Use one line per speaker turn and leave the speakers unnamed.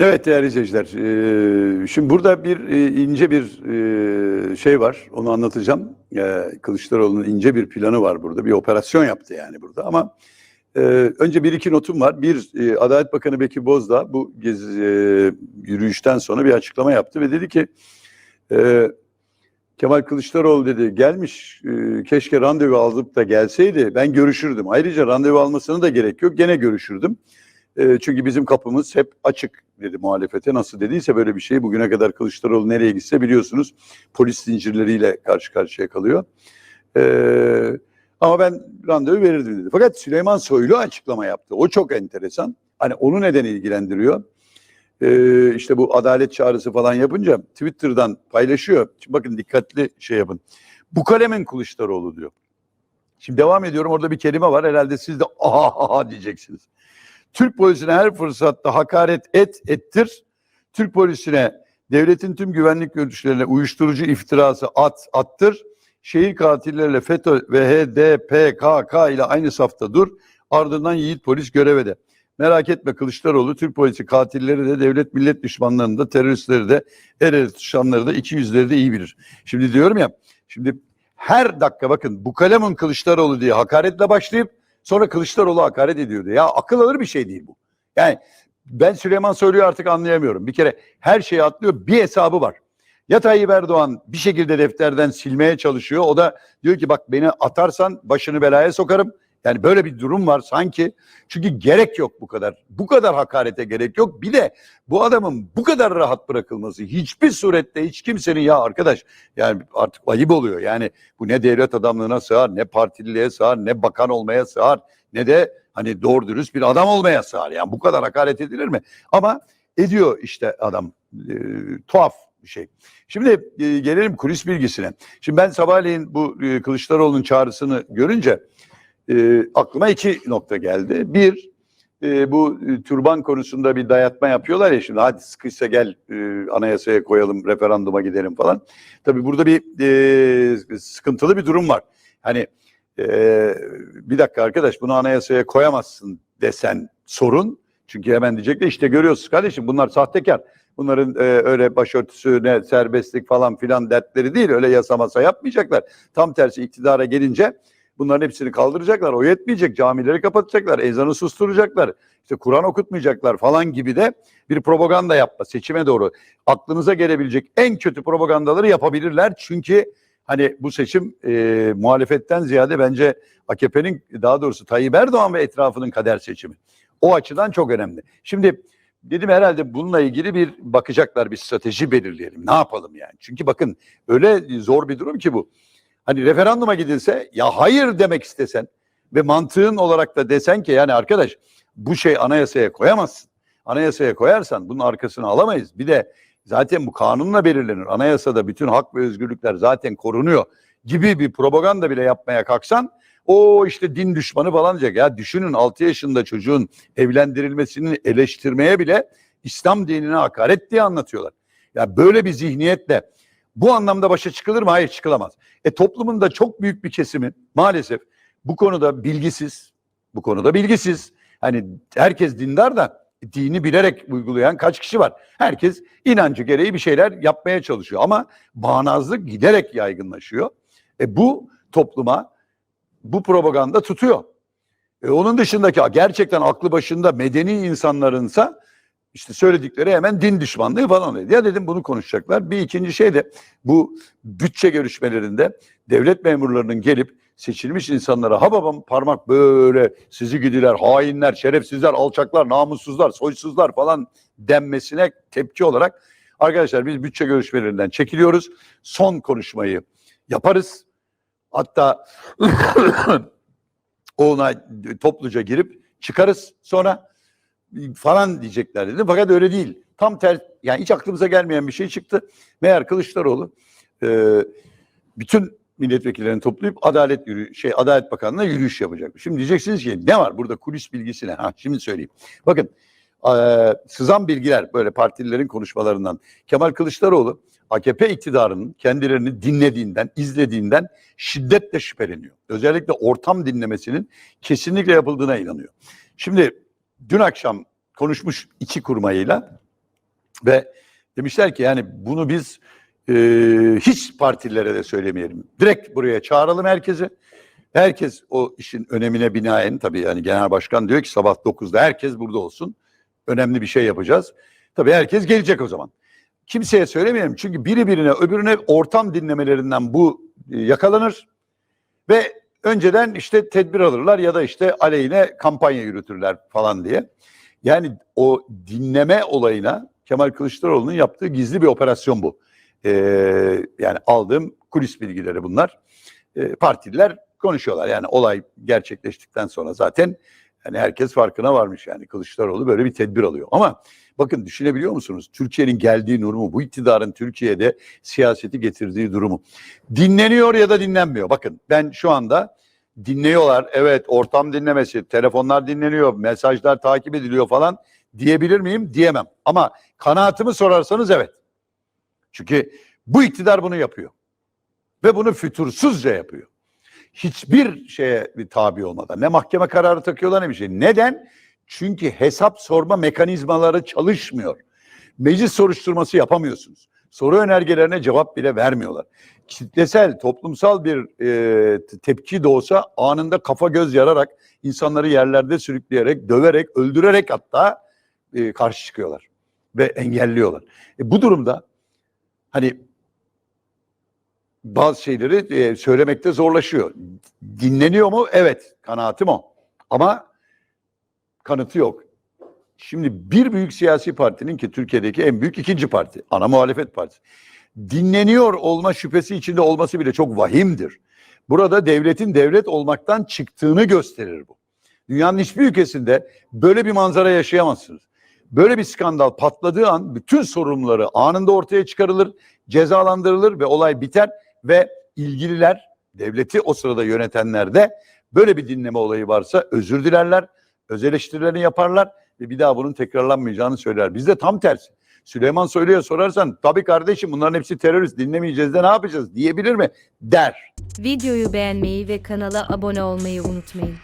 Evet değerli izleyiciler, eee, şimdi burada bir e, ince bir e, şey var, onu anlatacağım. Kılıçdaroğlu'nun ince bir planı var burada, bir operasyon yaptı yani burada. Ama e, önce bir iki notum var. Bir, e, Adalet Bakanı Bekir Bozdağ bu gezi, e, yürüyüşten sonra bir açıklama yaptı ve dedi ki e, Kemal Kılıçdaroğlu dedi gelmiş e, keşke randevu alıp da gelseydi ben görüşürdüm. Ayrıca randevu almasına da gerek yok gene görüşürdüm. E, çünkü bizim kapımız hep açık dedi muhalefete. Nasıl dediyse böyle bir şey bugüne kadar Kılıçdaroğlu nereye gitse biliyorsunuz polis zincirleriyle karşı karşıya kalıyor. E, ama ben randevu verirdim dedi. Fakat Süleyman Soylu açıklama yaptı. O çok enteresan. Hani onu neden ilgilendiriyor? Ee, işte bu adalet çağrısı falan yapınca Twitter'dan paylaşıyor. Şimdi bakın dikkatli şey yapın. Bu kalemin Kılıçdaroğlu diyor. Şimdi devam ediyorum. Orada bir kelime var. Herhalde siz de aha, aha diyeceksiniz. Türk polisine her fırsatta hakaret et, ettir. Türk polisine devletin tüm güvenlik görüşlerine uyuşturucu iftirası at, attır. Şehir katilleriyle FETÖ ve HDPKK ile aynı safta dur. Ardından yiğit polis göreve de. Merak etme Kılıçdaroğlu Türk polisi katilleri de devlet millet düşmanlarını da teröristleri de el ele tutuşanları da iki yüzleri de iyi bilir. Şimdi diyorum ya şimdi her dakika bakın bu kalemin Kılıçdaroğlu diye hakaretle başlayıp sonra Kılıçdaroğlu hakaret ediyordu. Ya akıl alır bir şey değil bu. Yani ben Süleyman Soylu'yu artık anlayamıyorum. Bir kere her şeyi atlıyor bir hesabı var. Ya Tayyip Erdoğan bir şekilde defterden silmeye çalışıyor. O da diyor ki bak beni atarsan başını belaya sokarım. Yani böyle bir durum var sanki. Çünkü gerek yok bu kadar. Bu kadar hakarete gerek yok. Bir de bu adamın bu kadar rahat bırakılması hiçbir surette hiç kimsenin ya arkadaş yani artık ayıp oluyor. Yani bu ne devlet adamlığına sığar, ne partililiğe sığar, ne bakan olmaya sığar, ne de hani doğru dürüst bir adam olmaya sığar. Yani bu kadar hakaret edilir mi? Ama ediyor işte adam. E, tuhaf bir şey. Şimdi e, gelelim kulis bilgisine. Şimdi ben sabahleyin bu e, Kılıçdaroğlu'nun çağrısını görünce e, aklıma iki nokta geldi. Bir, e, bu e, türban konusunda bir dayatma yapıyorlar ya şimdi hadi sıkıysa gel e, anayasaya koyalım, referanduma gidelim falan. Tabii burada bir e, sıkıntılı bir durum var. Hani e, bir dakika arkadaş bunu anayasaya koyamazsın desen sorun. Çünkü hemen diyecekler işte görüyorsunuz kardeşim bunlar sahtekar. Bunların e, öyle başörtüsüne serbestlik falan filan dertleri değil. Öyle yasa masa yapmayacaklar. Tam tersi iktidara gelince Bunların hepsini kaldıracaklar. O yetmeyecek. Camileri kapatacaklar. Ezanı susturacaklar. İşte Kur'an okutmayacaklar falan gibi de bir propaganda yapma seçime doğru. Aklınıza gelebilecek en kötü propagandaları yapabilirler. Çünkü hani bu seçim e, muhalefetten ziyade bence AKP'nin daha doğrusu Tayyip Erdoğan ve etrafının kader seçimi. O açıdan çok önemli. Şimdi dedim herhalde bununla ilgili bir bakacaklar bir strateji belirleyelim. Ne yapalım yani? Çünkü bakın öyle zor bir durum ki bu. Hani referanduma gidilse ya hayır demek istesen ve mantığın olarak da desen ki yani arkadaş bu şey anayasaya koyamazsın. Anayasaya koyarsan bunun arkasını alamayız. Bir de zaten bu kanunla belirlenir. Anayasada bütün hak ve özgürlükler zaten korunuyor gibi bir propaganda bile yapmaya kalksan o işte din düşmanı falan diyecek. Ya düşünün 6 yaşında çocuğun evlendirilmesini eleştirmeye bile İslam dinine hakaret diye anlatıyorlar. Ya böyle bir zihniyetle bu anlamda başa çıkılır mı? Hayır çıkılamaz. E toplumun da çok büyük bir kesimi maalesef bu konuda bilgisiz. Bu konuda bilgisiz. Hani herkes dindar da dini bilerek uygulayan kaç kişi var? Herkes inancı gereği bir şeyler yapmaya çalışıyor ama bağnazlık giderek yaygınlaşıyor. E bu topluma bu propaganda tutuyor. E onun dışındaki gerçekten aklı başında medeni insanlarınsa işte söyledikleri hemen din düşmanlığı falan oluyor. Ya dedim bunu konuşacaklar. Bir ikinci şey de bu bütçe görüşmelerinde devlet memurlarının gelip seçilmiş insanlara ha babam parmak böyle sizi gidiler, hainler, şerefsizler, alçaklar, namussuzlar, soysuzlar falan denmesine tepki olarak arkadaşlar biz bütçe görüşmelerinden çekiliyoruz. Son konuşmayı yaparız. Hatta ona topluca girip çıkarız sonra falan diyecekler dedim. Fakat öyle değil. Tam ter yani hiç aklımıza gelmeyen bir şey çıktı. Meğer Kılıçdaroğlu e, bütün milletvekillerini toplayıp Adalet yürü şey Adalet Bakanlığı'na yürüyüş yapacak. Şimdi diyeceksiniz ki ne var burada kulis bilgisi ne? Ha şimdi söyleyeyim. Bakın e, sızan bilgiler böyle partililerin konuşmalarından Kemal Kılıçdaroğlu AKP iktidarının kendilerini dinlediğinden, izlediğinden şiddetle şüpheleniyor. Özellikle ortam dinlemesinin kesinlikle yapıldığına inanıyor. Şimdi dün akşam konuşmuş iki kurmayıyla Ve demişler ki yani bunu biz e, hiç partilere de söylemeyelim. Direkt buraya çağıralım herkesi. Herkes o işin önemine binaen tabii yani genel başkan diyor ki sabah 9'da herkes burada olsun. Önemli bir şey yapacağız. Tabii herkes gelecek o zaman. Kimseye söylemeyelim çünkü biri birine öbürüne ortam dinlemelerinden bu e, yakalanır ve önceden işte tedbir alırlar ya da işte aleyhine kampanya yürütürler falan diye. Yani o dinleme olayına Kemal Kılıçdaroğlu'nun yaptığı gizli bir operasyon bu. Ee, yani aldığım kulis bilgileri bunlar. Ee, partililer konuşuyorlar. Yani olay gerçekleştikten sonra zaten yani herkes farkına varmış yani Kılıçdaroğlu böyle bir tedbir alıyor. Ama bakın düşünebiliyor musunuz? Türkiye'nin geldiği durumu, bu iktidarın Türkiye'de siyaseti getirdiği durumu. Dinleniyor ya da dinlenmiyor. Bakın ben şu anda dinliyorlar. Evet ortam dinlemesi, telefonlar dinleniyor, mesajlar takip ediliyor falan diyebilir miyim? Diyemem. Ama kanaatimi sorarsanız evet. Çünkü bu iktidar bunu yapıyor. Ve bunu fütursuzca yapıyor. Hiçbir şeye tabi olmadan. Ne mahkeme kararı takıyorlar ne bir şey. Neden? Çünkü hesap sorma mekanizmaları çalışmıyor. Meclis soruşturması yapamıyorsunuz. Soru önergelerine cevap bile vermiyorlar. Kitlesel, toplumsal bir e, tepki de olsa anında kafa göz yararak, insanları yerlerde sürükleyerek, döverek, öldürerek hatta e, karşı çıkıyorlar. Ve engelliyorlar. E, bu durumda hani bazı şeyleri e, söylemekte zorlaşıyor. Dinleniyor mu? Evet. Kanaatim o. Ama kanıtı yok. Şimdi bir büyük siyasi partinin ki Türkiye'deki en büyük ikinci parti, ana muhalefet partisi. Dinleniyor olma şüphesi içinde olması bile çok vahimdir. Burada devletin devlet olmaktan çıktığını gösterir bu. Dünyanın hiçbir ülkesinde böyle bir manzara yaşayamazsınız. Böyle bir skandal patladığı an bütün sorumluları anında ortaya çıkarılır, cezalandırılır ve olay biter ve ilgililer, devleti o sırada yönetenler de böyle bir dinleme olayı varsa özür dilerler, öz eleştirilerini yaparlar ve bir daha bunun tekrarlanmayacağını söyler. Bizde tam tersi. Süleyman Soylu'ya sorarsan tabii kardeşim bunların hepsi terörist dinlemeyeceğiz de ne yapacağız diyebilir mi? Der.
Videoyu beğenmeyi ve kanala abone olmayı unutmayın.